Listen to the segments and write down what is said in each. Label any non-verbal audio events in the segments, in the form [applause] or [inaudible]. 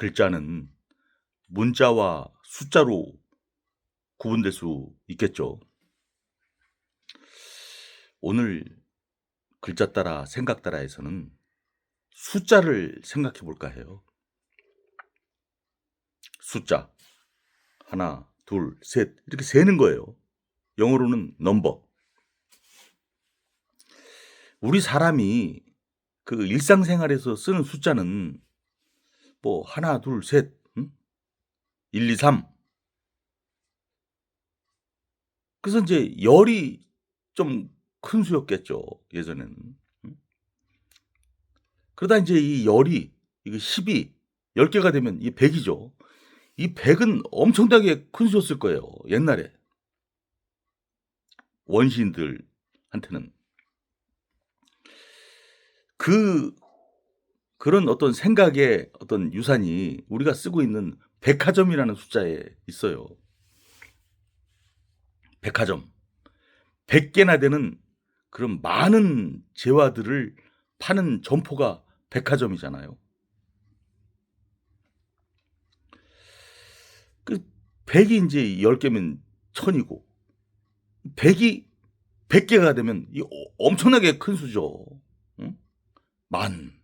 글자는 문자와 숫자로 구분될 수 있겠죠. 오늘 글자 따라 생각 따라에서는 숫자를 생각해 볼까 해요. 숫자. 하나, 둘, 셋. 이렇게 세는 거예요. 영어로는 넘버. 우리 사람이 그 일상생활에서 쓰는 숫자는 뭐 하나, 둘, 셋, 응? 1, 2, 3. 그래서 이제 열이 좀 큰 수였겠죠. 예전에는. 응? 그러다 이제 이 열이 이거 10이 10개가 되면 이 100이죠. 이 100은 엄청나게 큰 수였을 거예요. 옛날에. 원시인들한테는. 그 그런 어떤 생각의 어떤 유산이 우리가 쓰고 있는 백화점이라는 숫자에 있어요. 백화점. 100개나 되는 그런 많은 재화들을 파는 점포가 백화점이잖아요. 그 100이 이제 10개면 1000이고 100이 100개가 되면 이 엄청나게 큰 수죠. 응? 만.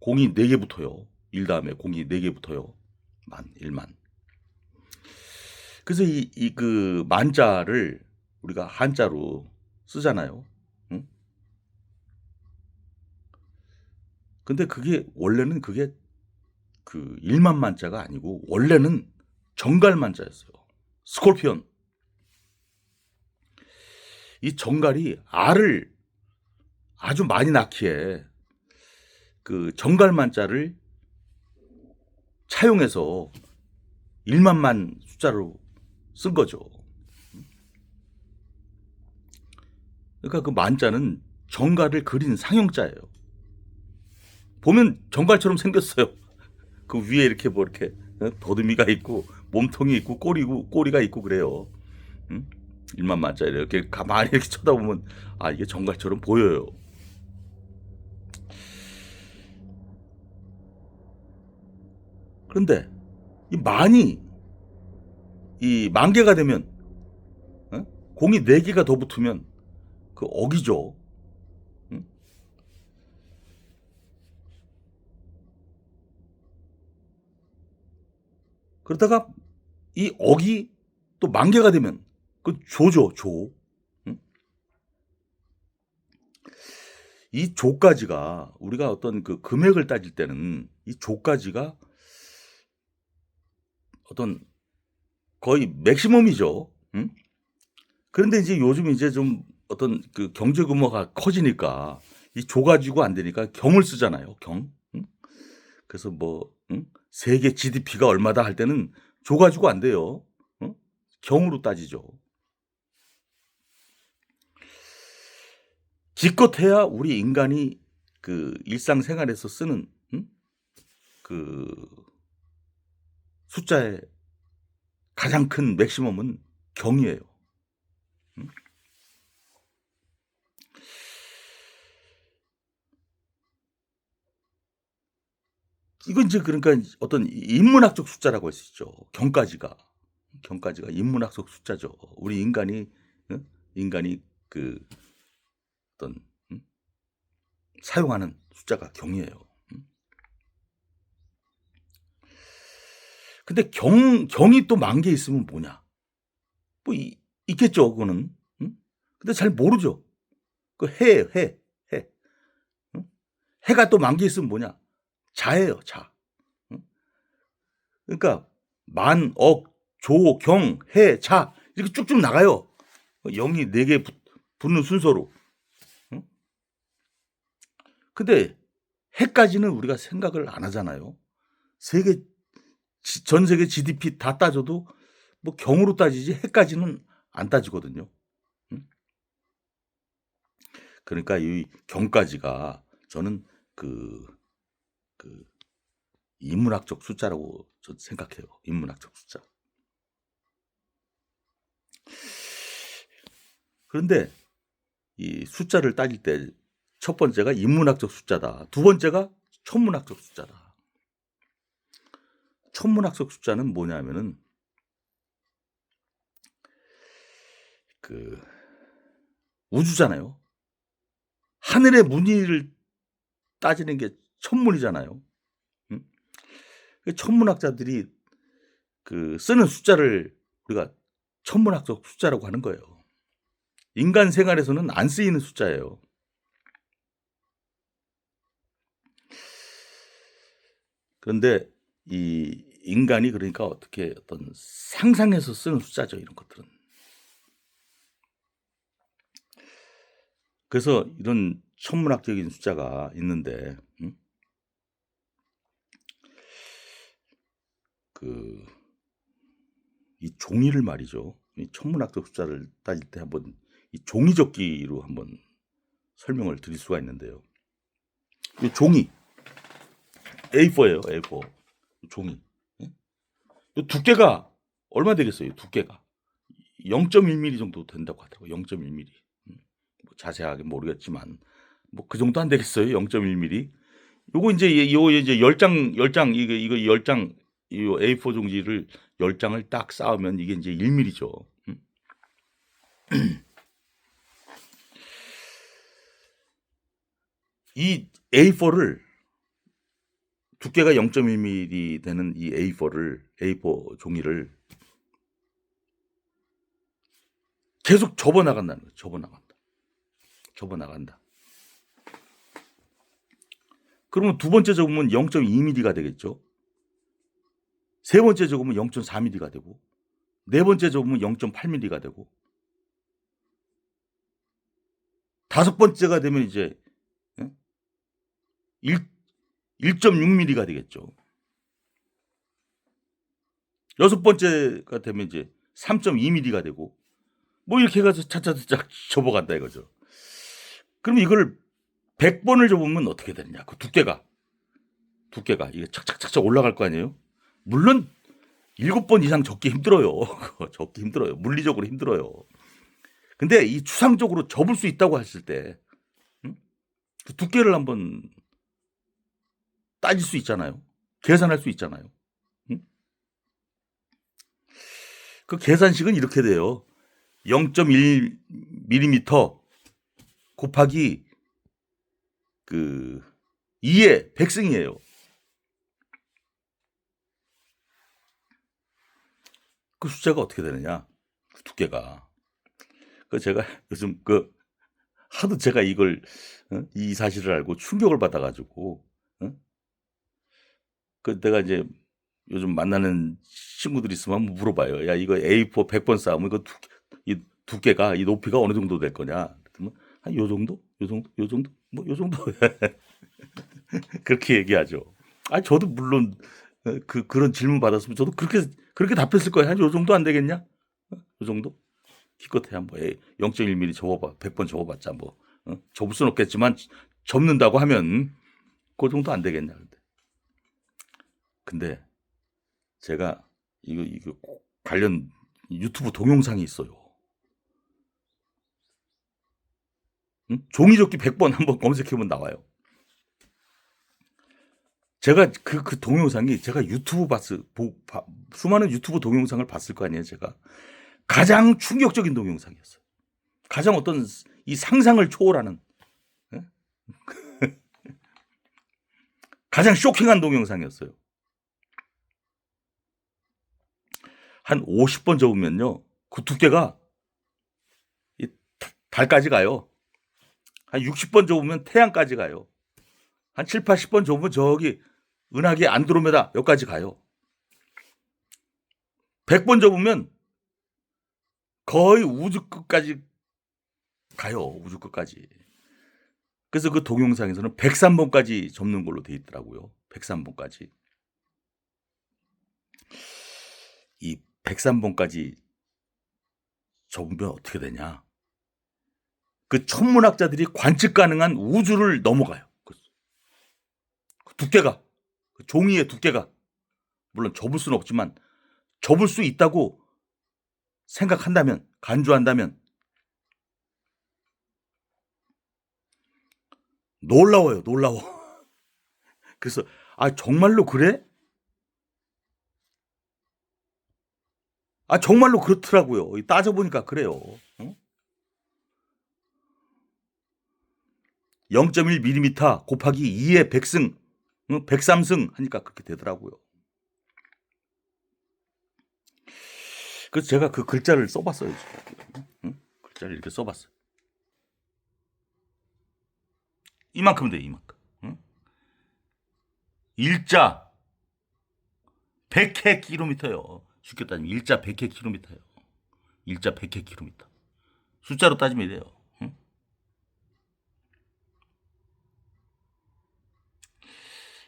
공이 4개 붙어요. 1 다음에 공이 4개 붙어요. 만, 1만. 그래서 이, 이 그 만자를 우리가 한자로 쓰잖아요. 응? 근데 그게 원래는 그게 그 1만 만자가 아니고 원래는 정갈 만자였어요. 스콜피온. 이 정갈이 알을 아주 많이 낳기에 그 정갈만자를 차용해서 1만만 숫자로 쓴 거죠. 그러니까 그 만자는 정갈을 그린 상형자예요. 보면 정갈처럼 생겼어요. 그 위에 이렇게 뭐 이렇게 어? 더듬이가 있고 몸통이 있고 꼬리고 꼬리가 있고 그래요. 응? 일만 만자 이렇게 가만히 이렇게 쳐다보면 아 이게 정갈처럼 보여요. 그런데 이 만이 이 만 개가 되면 어? 공이 네 개가 더 붙으면 그 억이죠. 응? 그러다가 이 억이 또 만 개가 되면 그 조죠 조. 응? 이 조까지가 우리가 어떤 그 금액을 따질 때는 이 조까지가 어떤 거의 맥시멈이죠. 응? 그런데 이제 요즘 이제 좀 어떤 그 경제 규모가 커지니까 이 조 가지고 안 되니까 경을 쓰잖아요. 경. 응? 그래서 뭐 응? 세계 GDP가 얼마다 할 때는 조 가지고 안 돼요. 응? 경으로 따지죠. 기껏해야 우리 인간이 그 일상생활에서 쓰는 응? 그 숫자의 가장 큰 맥시멈은 경이에요. 응? 이건 이제 그러니까 어떤 인문학적 숫자라고 할 수 있죠. 경까지가 경까지가 인문학적 숫자죠. 우리 인간이 응? 인간이 그 어떤 응? 사용하는 숫자가 경이에요. 응? 근데 경 경이 또 만 개 있으면 뭐냐? 뭐 이, 있겠죠, 그거는. 응? 근데 잘 모르죠. 그 해, 해, 해. 응? 해가 또 만 개 있으면 뭐냐? 자예요, 자. 응? 그러니까 만, 억, 조, 경, 해, 자 이렇게 쭉쭉 나가요. 0이 4개 붙는 순서로. 응? 근데 해까지는 우리가 생각을 안 하잖아요. 세계 지- 전 세계 GDP 다 따져도 뭐 경으로 따지지 해까지는 안 따지거든요. 응? 그러니까 이 경까지가 저는 그, 그 인문학적 숫자라고 저 생각해요. 인문학적 숫자. 그런데 이 숫자를 따질 때 첫 번째가 인문학적 숫자다. 두 번째가 천문학적 숫자다. 천문학적 숫자는 뭐냐면은 그 우주잖아요. 하늘의 무늬를 따지는 게 천문이잖아요. 응? 그 천문학자들이 그 쓰는 숫자를 우리가 천문학적 숫자라고 하는 거예요. 인간 생활에서는 안 쓰이는 숫자예요. 그런데 이 인간이 그러니까 어떻게 어떤 상상해서 쓰는 숫자죠, 이런 것들은. 그래서 이런 천문학적인 숫자가 있는데, 음? 그, 이 종이를 말이죠. 이 천문학적 숫자를 따질 때 한번 이 종이 접기로 한번 설명을 드릴 수가 있는데요. 이 종이, A4예요, A4. 종이. 두께가 얼마 되겠어요? 두께가 0.1mm 정도 된다고 하더라고요. 0.1mm. 음, 뭐 자세하게 모르겠지만 뭐 그 정도 안 되겠어요? 0.1mm. 요거 이제 요 이제 10장 10장 이거 이거 10장 이 A4 종지를 10장을 딱 쌓으면 이게 이제 1mm죠. 음. [clears throat] 이 A4를 두께가 0.1mm 되는 이 A4를 A4 종이를 계속 접어 나간다는 거예요. 접어 나간다. 접어 나간다. 그러면 두 번째 접으면 0.2mm가 되겠죠. 세 번째 접으면 0.4mm가 되고 네 번째 접으면 0.8mm가 되고 다섯 번째가 되면 이제 1 1.6mm가 되겠죠. 여섯 번째가 되면 이제 3.2mm가 되고 뭐 이렇게 해가지고 차차차차 접어간다 이거죠. 그럼 이걸 100번을 접으면 어떻게 되느냐? 그 두께가 두께가 이게 착착착착 올라갈 거 아니에요? 물론 7번 이상 접기 힘들어요. [laughs] 접기 힘들어요. 물리적으로 힘들어요. 근데 이 추상적으로 접을 수 있다고 했을 때 음? 그 두께를 한번 따질 수 있잖아요. 계산할 수 있잖아요. 응? 그 계산식은 이렇게 돼요. 0.1mm 곱하기 그 2의 백승이에요. 그 숫자가 어떻게 되느냐? 그 두께가. 그 제가 [laughs] 요즘 그 하도 제가 이걸 어? 이 사실을 알고 충격을 받아가지고 그 내가 이제 요즘 만나는 친구들 있으면 한번 물어봐요. 야 이거 A4 100번 쌓으면 이거 두께, 이 두께가 이 높이가 어느 정도 될 거냐? 그러면 한 요 정도? 요 정도? 요 정도? 뭐 요 정도? [laughs] 그렇게 얘기하죠. 아 저도 물론 어, 그 그런 질문 받았으면 저도 그렇게 그렇게 답했을 거예요. 한 요 정도 안 되겠냐? 어? 요 정도? 기껏해 한번 0.1mm 접어봐. 100번 접어봤자 뭐 어? 접을 수는 없겠지만 접는다고 하면 그 정도 안 되겠냐? 근데 제가 이거 이거 관련 유튜브 동영상이 있어요. 응? 종이접기 100번 한번 [laughs] 검색해보면 나와요. 제가 그, 그 동영상이 제가 유튜브 봤을, 보, 바, 수많은 유튜브 동영상을 봤을 거 아니에요, 제가. 가장 충격적인 동영상이었어요. 가장 어떤 이 상상을 초월하는, 예? [laughs] 가장 쇼킹한 동영상이었어요. 한 50번 접으면요. 그 두께가 달까지 가요. 한 60번 접으면 태양까지 가요. 한 7, 80번 접으면 저기 은하계 안드로메다 여기까지 가요. 100번 접으면 거의 우주 끝까지 가요. 우주 끝까지. 그래서 그 동영상에서는 103번까지 접는 걸로 돼 있더라고요. 103번까지. 이 103번까지 접으면 어떻게 되냐? 그 천문학자들이 관측 가능한 우주를 넘어가요. 그 두께가 그 종이의 두께가 물론 접을 수는 없지만 접을 수 있다고 생각한다면 간주한다면 놀라워요. 놀라워. [laughs] 그래서 아 정말로 그래? 아 정말로 그렇더라고요. 따져보니까 그래요. 어? 0.1mm 곱하기 2의 100승, 103승 하니까 그렇게 되더라고요. 그래서 제가 그 글자를 써봤어요. 응? 글자를 이렇게 써봤어요. 이만큼 돼, 이만큼. 응? 일자 100해 킬로미터요. 쉽게 따지면 일자 100해 킬로미터요. 일자 100해 킬로미터. 숫자로 따지면 돼요. 응?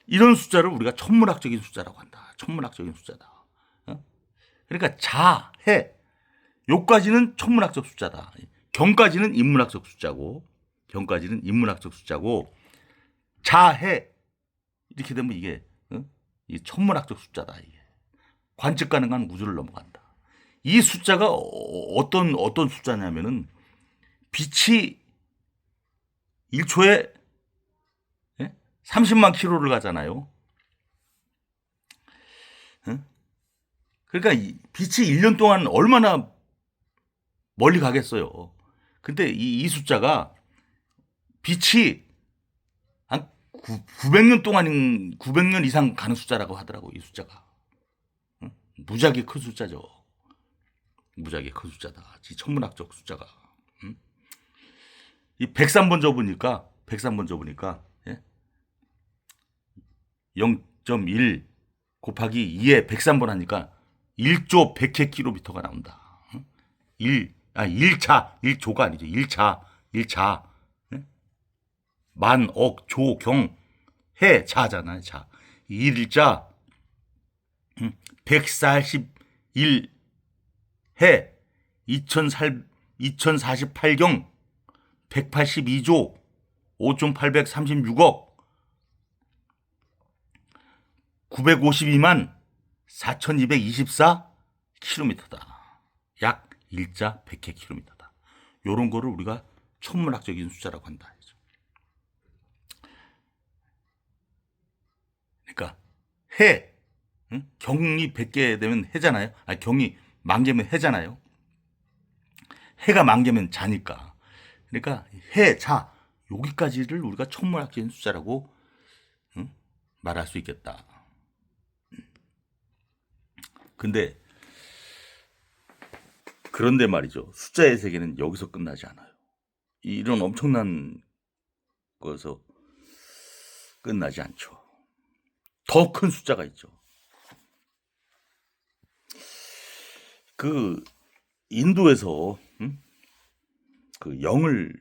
이런 숫자를 우리가 천문학적인 숫자라고 한다. 천문학적인 숫자다. 어? 그러니까 자, 해, 요까지는 천문학적 숫자다. 경까지는 인문학적 숫자고, 경까지는 인문학적 숫자고, 자, 해 이렇게 되면 이게 어? 이 천문학적 숫자다. 이게 관측 가능한 우주를 넘어간다. 이 숫자가 어- 어떤 어떤 숫자냐면은 빛이 1초에 30만 킬로를 가잖아요. 응? 그러니까 이 빛이 1년 동안 얼마나 멀리 가겠어요. 근데 이, 이 숫자가 빛이 한 9, 900년 동안 900년 이상 가는 숫자라고 하더라고 이 숫자가. 응? 무지하게 큰 숫자죠. 무지하게 큰 숫자다. 이 천문학적 숫자가. 응? 이 103번 접으니까 103번 접으니까 예? 0.1 곱하기 2에 103번 하니까 1조 100해 킬로미터가 나온다. 응? 1, 아, 1차, 1조가 아니죠. 1차, 1차. 예? 만, 억, 조, 경, 해, 자잖아요. 자. 1일자, 141 해, 2048, 2048경, 182조, 5,836억, 952만 4,224 킬로미터다. 약 일자 100해 킬로미터다. 요런 거를 우리가 천문학적인 숫자라고 한다. 그러니까 해 응? 경이 100개 되면 해잖아요. 아 경이 만 개면 해잖아요. 해가 만 개면 자니까. 그러니까 해, 자 여기까지를 우리가 천문학적인 숫자라고 응? 말할 수 있겠다. 근데 그런데 말이죠. 숫자의 세계는 여기서 끝나지 않아요. 이런 엄청난 거에서 끝나지 않죠. 더 큰 숫자가 있죠. 그 인도에서 음? 그 0을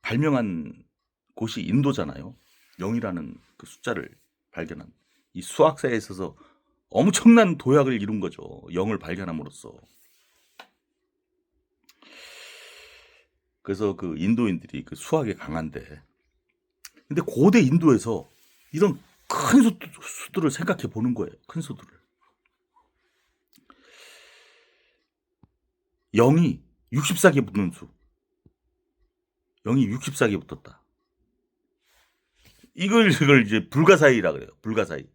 발명한 곳이 인도잖아요. 0이라는 그 숫자를 발견한 이 수학사에 있어서 엄청난 도약을 이룬 거죠. 0을 발견함으로써. 그래서 그 인도인들이 그 수학에 강한데 근데 고대 인도에서 이런 큰 수, 수들을 생각해 보는 거예요. 큰 수들을. 0이 64개 붙는 수. 0이 64개 붙었다. 이걸 이걸 이제 불가사의라 그래요. 불가사의.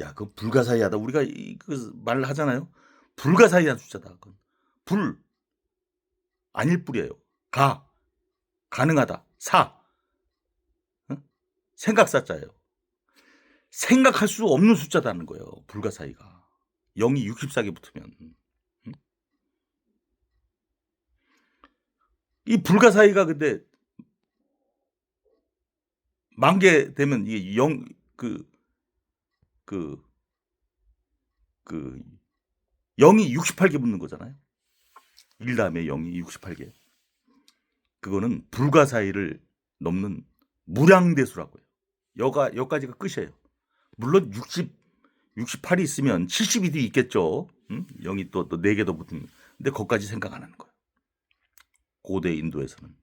야, 그 불가사의하다. 우리가 이, 그 말을 하잖아요. 불가사의한 숫자다. 그건. 불 아닐 뿐이에요. 가 가능하다. 사 응? 생각사자예요. 생각할 수 없는 숫자다는 거예요. 불가사의가 0이 64개 붙으면 이 불가사의가 근데 만개 되면 이게 0그 그, 그, 0이 68개 붙는 거잖아요. 1 다음에 0이 68개. 그거는 불가사의를 넘는 무량대수라고 해요. 여가, 여기까지가 끝이에요. 물론 60, 68이 있으면 72도 있겠죠. 응? 0이 또, 또 4개 더 붙은. 근데 거기까지 생각 안 하는 거예요. 고대 인도에서는.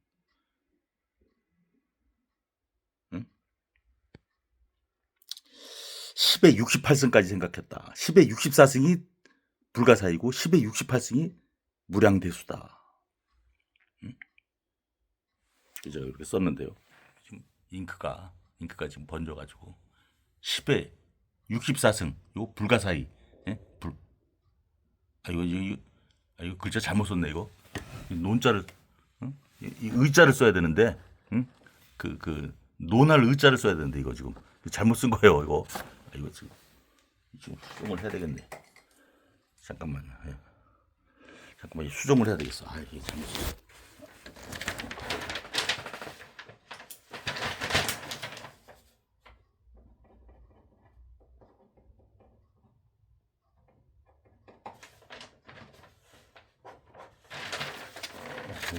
10의 68승까지 생각했다. 10의 64승이 불가사이고 10의 68승이 무량대수다. 응? 그죠? 이렇게 썼는데요. 지금 잉크가 잉크가 지금 번져가지고 10의 64승 이거 불가사의 예? 불. 아 이거, 이거 아, 이거 글자 잘못 썼네 이거. 이 논자를 응? 이, 이 의자를 써야 되는데 응? 그, 그 논할 의자를 써야 되는데 이거 지금 잘못 쓴 거예요 이거. 아, 이거 지금 지금 수정을 해야 되겠네. 잠깐만. 예. 잠깐만 이 수정을 해야 되겠어. 아 이게 잘못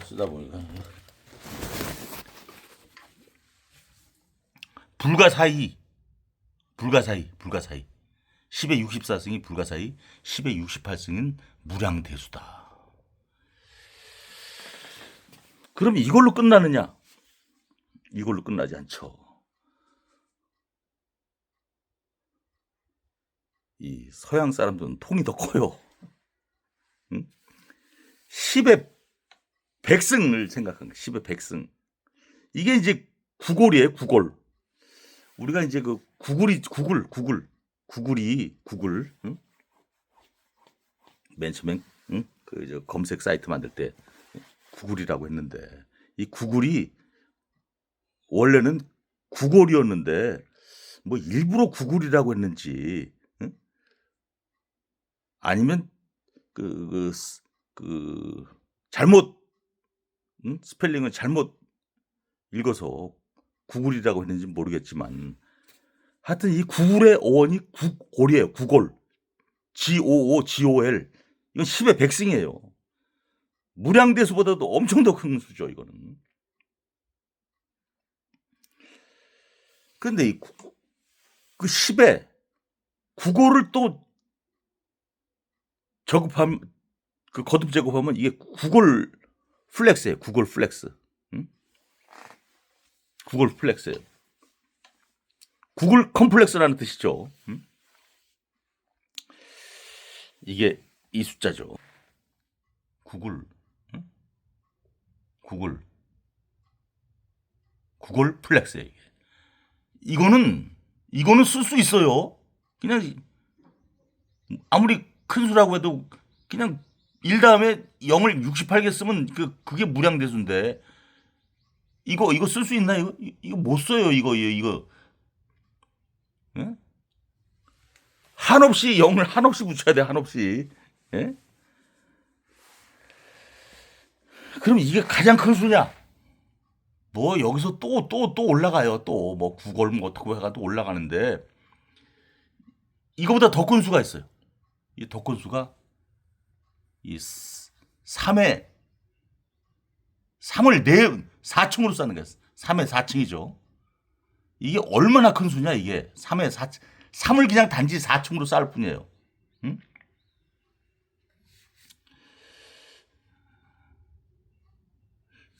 쓰다 보니까 불가사의 불가사의 불가사의 10의 64승이 불가사의 10의 68승은 무량대수다. 그럼 이걸로 끝나느냐? 이걸로 끝나지 않죠. 이 서양 사람들은 통이 더 커요. 응? 10의 백승을 생각한 거. 10의 백승. 이게 이제 구골이에요, 구골. 우리가 이제 그 구글이 구글 구글 구글이 구글 응? 맨 처음엔 응? 그저 검색 사이트 만들 때 구글이라고 했는데 이 구글이 원래는 구골이었는데 뭐 일부러 구글이라고 했는지 응? 아니면 그, 그, 스- 그 잘못 응? 스펠링을 잘못 읽어서 구글이라고 했는지 모르겠지만 하여튼 이 구글의 어원이 구골이에요. 구골. G-O-O, G-O-L. 이건 10의 백승이에요. 무량대수보다도 엄청 더 큰 수죠, 이거는. 근데 이 구- 그 10에 구골을 또 저급함, 그 거듭 제곱하면 이게 구골 플렉스예요. 구골 플렉스. 응? 구글 플렉스예요. 구글 컴플렉스라는 뜻이죠. 음? 이게 이 숫자죠. 구글, 음? 구글, 구글 플렉스예요. 이게. 이거는 이거는 쓸 수 있어요. 그냥 아무리 큰 수라고 해도 그냥 1 다음에 0을 68개 쓰면 그 그게 무량대수인데. 이거 이거 쓸 수 있나? 이거 이- 이거 못 써요 이거 이거. 예? 한없이 0을 한없이 붙여야 돼 한없이. 예? 그럼 이게 가장 큰 수냐? 뭐 여기서 또 또또 올라가요 또. 뭐 구걸 뭐 어떻게 해가 또 올라가는데. 이거보다 더 큰 수가 있어요. 이 더 큰 수가 이 3의 3을 네 4층으로 쌓는 거예요 3의 4층이죠 이게 얼마나 큰 수냐 이게 3의 4 3을 그냥 단지 4층으로 쌓을 뿐이에요. 응?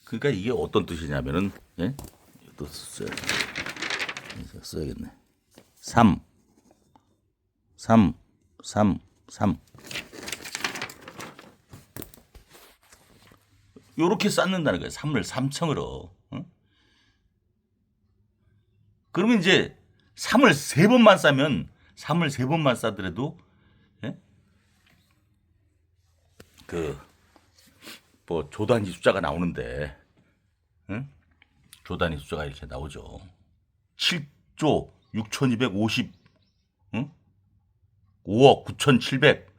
그러니까 이게 어떤 뜻이냐면은 예? 또 써야, 써야겠네. 3 3 3 3 요렇게 쌓는다는 거예요. 3을 3층으로. 응? 그러면 이제 3을 세 번만 싸면 3을 세 번만 싸더라도 예? 그뭐 조단위 숫자가 나오는데 응? 조단위 숫자가 이렇게 나오죠. 7조 6,250 응? 5억 9,700 예?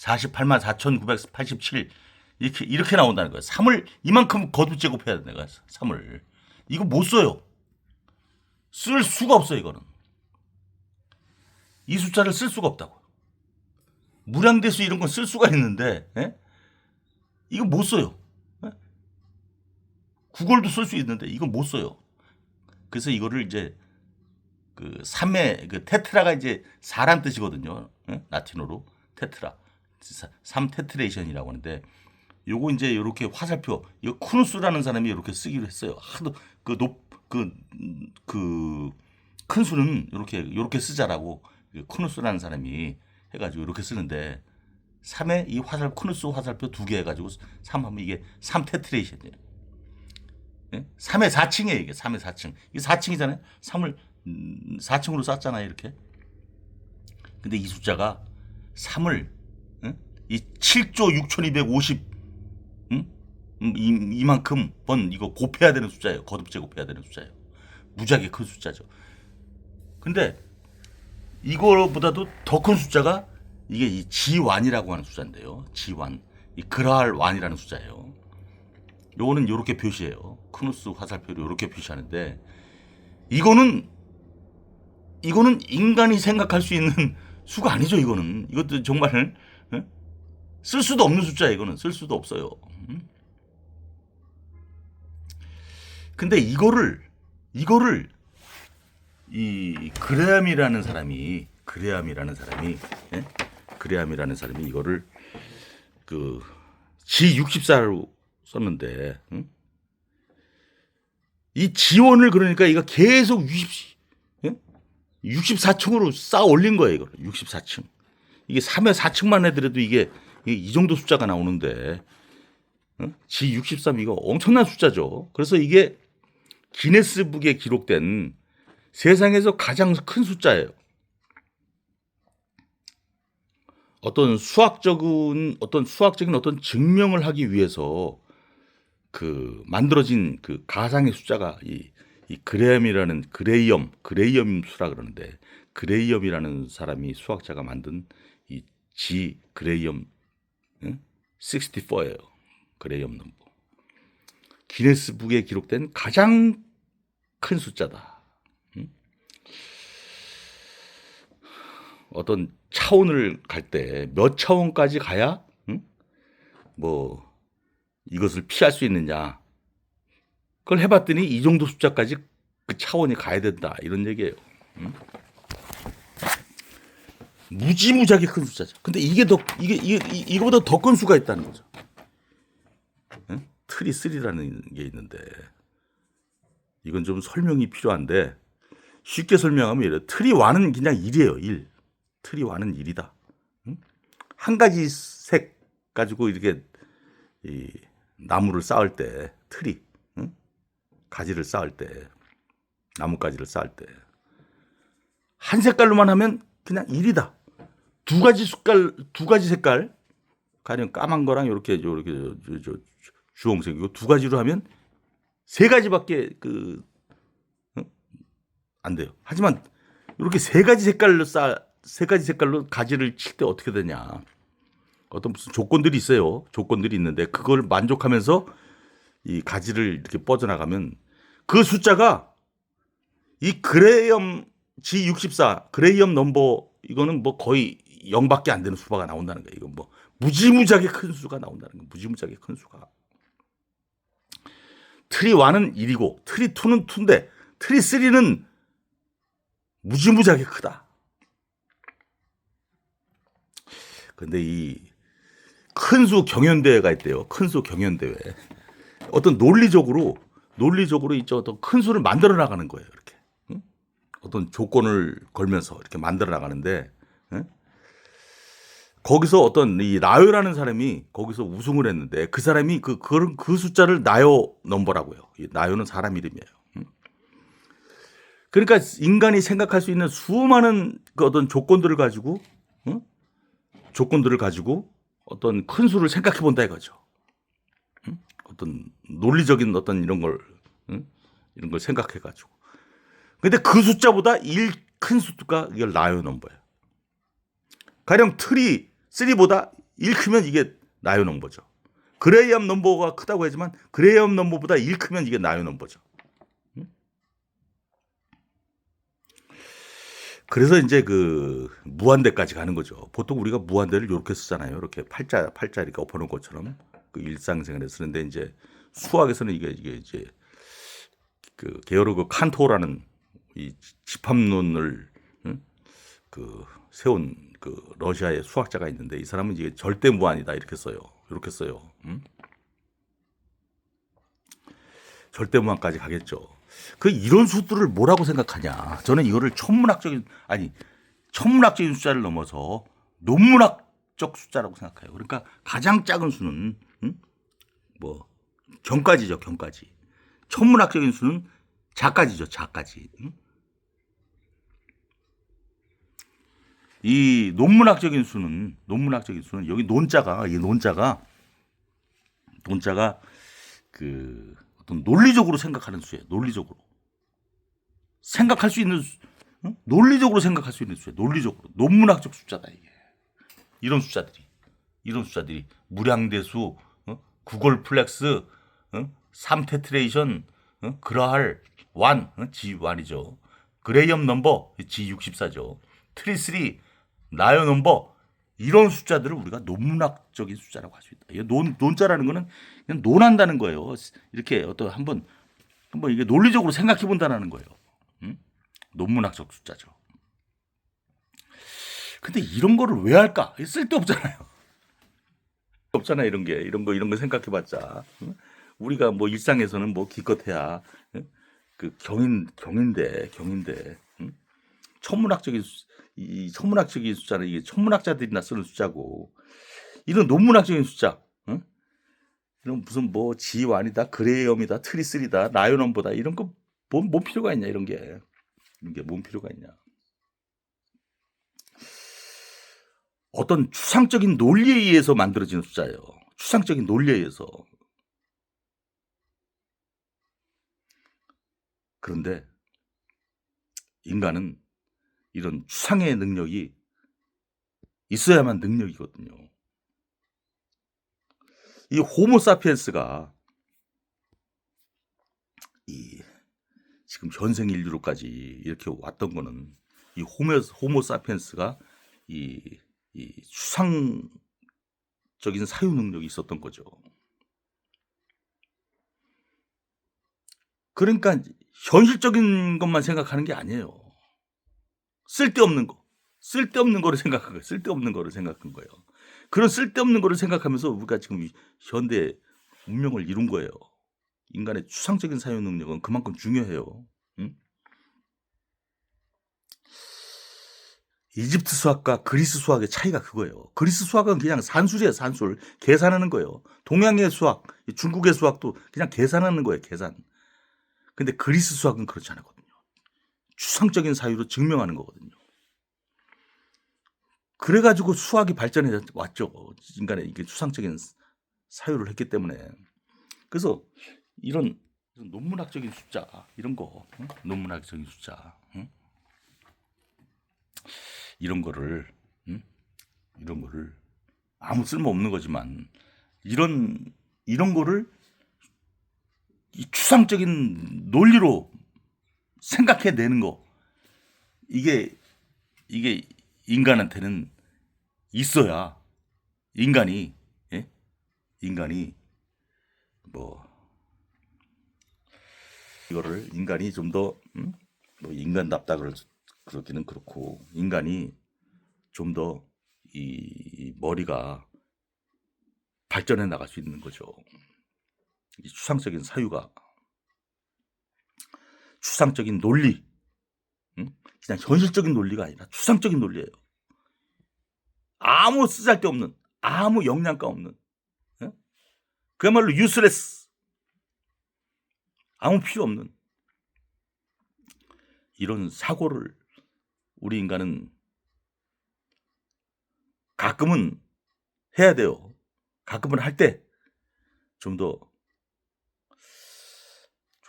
48만 4,987 이렇게 이렇게 나온다는 거예요. 3을 이만큼 거듭 제곱해야 돼 내가 3을 이거 못 써요. 쓸 수가 없어 이거는. 이 숫자를 쓸 수가 없다고. 무량대수 이런 건 쓸 수가 있는데 예? 이거 못 써요. 예? 구글도 쓸 수 있는데 이거 못 써요. 그래서 이거를 이제 그 3의 그 테트라가 이제 4란 뜻이거든요. 예? 라틴어로 테트라. 3 테트레이션이라고 하는데 요거 이제 이렇게 화살표 이거 쿠누스라는 사람이 이렇게 쓰기로 했어요. 하도 그 높 그 그 큰 수는 이렇게 이렇게 쓰자라고 그 쿠누스라는 사람이 해 가지고 이렇게 쓰는데 3에 이 화살 쿠누스 화살표 두 개 해 가지고 3 하면 이게 3 테트레이션이에요. 예? 3의 4층이에요 이게 3의 4층. 이게 4층이잖아요. 3을 4층으로 쌌잖아요 이렇게. 근데 이 숫자가 3을 이 7조 6,250 음? 음, 이, 이만큼 번 이거 곱해야 되는 숫자예요. 거듭 제 곱해야 되는 숫자예요. 무지하게 큰 숫자죠. 근데 이거보다도 더 큰 숫자가 이게 이 지완이라고 하는 숫자인데요. 지완. 이 그라할 완이라는 숫자예요. 요거는 요렇게 표시해요. 크누스 화살표로 요렇게 표시하는데 이거는 이거는 인간이 생각할 수 있는 수가 아니죠, 이거는. 이것도 정말 예? 쓸 수도 없는 숫자예요, 이거는. 쓸 수도 없어요. 음? 근데 이거를 이거를 이 그레암이라는 사람이 그레암이라는 사람이 예? 그레암이라는 사람이 이거를 그 G64로 썼는데 응? 이 지원을 그러니까 이거 계속 60 예? 64층으로 쌓아 올린 거예요, 이거 64층. 이게 3회 4층만 해더라도 이게 이 정도 숫자가 나오는데 어? G63 이거 엄청난 숫자죠. 그래서 이게 기네스북에 기록된 세상에서 가장 큰 숫자예요. 어떤 수학적인 어떤 수학적인 어떤 증명을 하기 위해서 그 만들어진 그 가상의 숫자가 이, 이 그레이엄이라는 그레이엄 그레이엄 수라 그러는데 그레이엄이라는 사람이 수학자가 만든 이지 그레이엄 응? 64예요. 그레이엄 넘버. 기네스북에 기록된 가장 큰 숫자다. 응? 어떤 차원을 갈 때 몇 차원까지 가야 응? 뭐 이것을 피할 수 있느냐? 그걸 해봤더니 이 정도 숫자까지 그 차원이 가야 된다 이런 얘기예요. 응? 무지무지하게 큰 숫자죠. 근데 이게 더 이게 이- 이거보다 더 큰 수가 있다는 거죠. 응? 트리 3라는 게 있는데 이건 좀 설명이 필요한데 쉽게 설명하면 이래 트리 1은 그냥 1이에요. 1. 트리 1은 1이다. 응? 한 가지 색 가지고 이렇게 이 나무를 쌓을 때 트리 응? 가지를 쌓을 때 나뭇가지를 쌓을 때 한 색깔로만 하면 그냥 1이다. 두 가지 색깔 두 가지 색깔 가령 까만 거랑 이렇게 이렇게 저, 저, 저, 주홍색이고 두 가지로 하면 세 가지밖에 그안 돼요. 하지만 이렇게 세 가지 색깔로 쌓, 세 가지 색깔로 가지를 칠 때 어떻게 되냐. 어떤 무슨 조건들이 있어요. 조건들이 있는데 그걸 만족하면서 이 가지를 이렇게 뻗어나가면 그 숫자가 이 그레이엄 G64 그레이엄 넘버 이거는 뭐 거의 0밖에 안 되는 수가 나온다는 거예요. 이건 뭐 무지무지하게 큰 수가 나온다는 거예요. 무지무지하게 큰 수가. 트리 1은 1이고 트리 2는 2인데 트리 3는 무지무지하게 크다. 근데 이 큰 수 경연대회가 있대요. 큰 수 경연대회. 어떤 논리적으로 논리적으로 이저 어떤 큰 수를 만들어 나가는 거예요. 이렇게 응? 어떤 조건을 걸면서 이렇게 만들어 나가는데 응? 거기서 어떤 이 나요라는 사람이 거기서 우승을 했는데 그 사람이 그 그런 그 숫자를 나요 넘버라고요. 이 나요는 사람 이름이에요. 응? 그러니까 인간이 생각할 수 있는 수많은 그 어떤 조건들을 가지고 응? 조건들을 가지고 어떤 큰 수를 생각해 본다 이거죠. 응? 어떤 논리적인 어떤 이런 걸 응? 이런 걸 생각해 가지고. 근데 그 숫자보다 1큰 숫자가 이걸 나요 넘버예요. 가령 트리 3보다 1 크면 이게 나요 넘버죠. 그레이엄 넘버가 크다고 하지만 그레이엄 넘버보다 1 크면 이게 나요 넘버죠. 그래서 이제 그 무한대까지 가는 거죠. 보통 우리가 무한대를 이렇게 쓰잖아요. 이렇게 팔자 팔자 이렇게 엎어놓은 것처럼 그 일상생활에 쓰는데 이제 수학에서는 이게 이게 이제 그 게오르그 칸토라는 이 집합론을 응? 그 세운 그 러시아의 수학자가 있는데 이 사람은 이게 절대 무한이다 이렇게 써요. 이렇게 써요. 응? 절대 무한까지 가겠죠. 그 이런 수들을 뭐라고 생각하냐? 저는 이거를 천문학적인 아니 천문학적인 숫자를 넘어서 논문학적 숫자라고 생각해요. 그러니까 가장 작은 수는 응? 뭐 경까지죠, 경까지. 천문학적인 수는 자까지죠, 자까지. 응? 이 논문학적인 수는 논문학적인 수는 여기 논자가 이 논자가 논자가 그 어떤 논리적으로 생각하는 수예요. 논리적으로 생각할 수 있는 수, 응? 논리적으로 생각할 수 있는 수예요. 논리적으로 논문학적 숫자다 이게 이런 숫자들이 이런 숫자들이 무량대수, 어? 구걸 플렉스, 어? 3테트레이션, 어? 그라할 완, 어? G1이죠. 그레이엄 넘버 G64죠. 트리스리 나요 넘버 이런 숫자들을 우리가 논문학적인 숫자라고 할 수 있다. 논 논자라는 거는 그냥 논한다는 거예요. 이렇게 어떤 한번 한번 이게 논리적으로 생각해 본다는 거예요. 음? 논문학적 숫자죠. 근데 이런 거를 왜 할까? 쓸데 없잖아요. [laughs] 없잖아 이런 게 이런 거 이런 거 생각해봤자 응? 우리가 뭐 일상에서는 뭐 기껏해야 응? 그 경인 경인대 경인대 응? 천문학적인 수- 이 천문학적인 숫자는 이게 천문학자들이나 쓰는 숫자고 이런 논문학적인 숫자 응? 이런 무슨 뭐 지완이다 그레이엄이다 트리슬이다 라이오넘보다 이런 거 뭔 뭔 필요가 있냐 이런 게 이런 게 뭔 필요가 있냐 어떤 추상적인 논리에 의해서 만들어지는 숫자예요. 추상적인 논리에 의해서. 그런데 인간은 이런 추상의 능력이 있어야만 능력이거든요. 이 호모사피엔스가 이 지금 현생 인류로까지 이렇게 왔던 거는 이 호모 호모사피엔스가 이, 이 추상적인 사유 능력이 있었던 거죠. 그러니까 현실적인 것만 생각하는 게 아니에요. 쓸데없는 거. 쓸데없는 거를 생각한 거예요. 쓸데없는 거를 생각한 거예요. 그런 쓸데없는 거를 생각하면서 우리가 지금 이 현대 문명을 이룬 거예요. 인간의 추상적인 사유 능력은 그만큼 중요해요. 응? 이집트 수학과 그리스 수학의 차이가 그거예요. 그리스 수학은 그냥 산술이에요, 산술. 계산하는 거예요. 동양의 수학, 중국의 수학도 그냥 계산하는 거예요, 계산. 근데 그리스 수학은 그렇지 않거든요. 추상적인 사유로 증명하는 거거든요. 그래가지고 수학이 발전해 왔죠. 인간의 이게 추상적인 사유를 했기 때문에. 그래서 이런 논문학적인 숫자, 이런 거, 응? 논문학적인 숫자, 응? 이런 거를, 응? 이런 거를 아무 쓸모 없는 거지만 이런 이런 거를 이 추상적인 논리로 생각해내는 거 이게 이게 인간한테는 있어야 인간이 예? 인간이 뭐 이거를 인간이 좀더 음? 뭐 인간답다 그럴 수- 그렇기는 그렇고 인간이 좀 더 이 머리가 발전해 나갈 수 있는 거죠. 이 추상적인 사유가 추상적인 논리, 응? 그냥 현실적인 논리가 아니라 추상적인 논리예요. 아무 쓰잘데 없는, 아무 영양가 없는, 응? 그야말로 유스레스, 아무 필요 없는 이런 사고를 우리 인간은 가끔은 해야 돼요. 가끔은 할 때 좀 더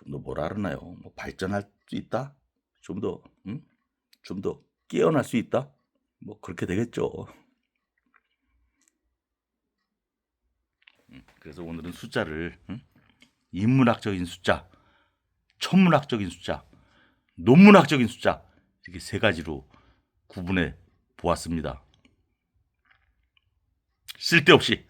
좀 더 뭐라 그러나요? 뭐 발전할 수 있다? 좀 더, 응? 좀더 깨어날 수 있다? 뭐 그렇게 되겠죠. 음, 그래서 오늘은 숫자를 응? 인문학적인 숫자, 천문학적인 숫자, 논문학적인 숫자 이렇게 세 가지로 구분해 보았습니다. 쓸데없이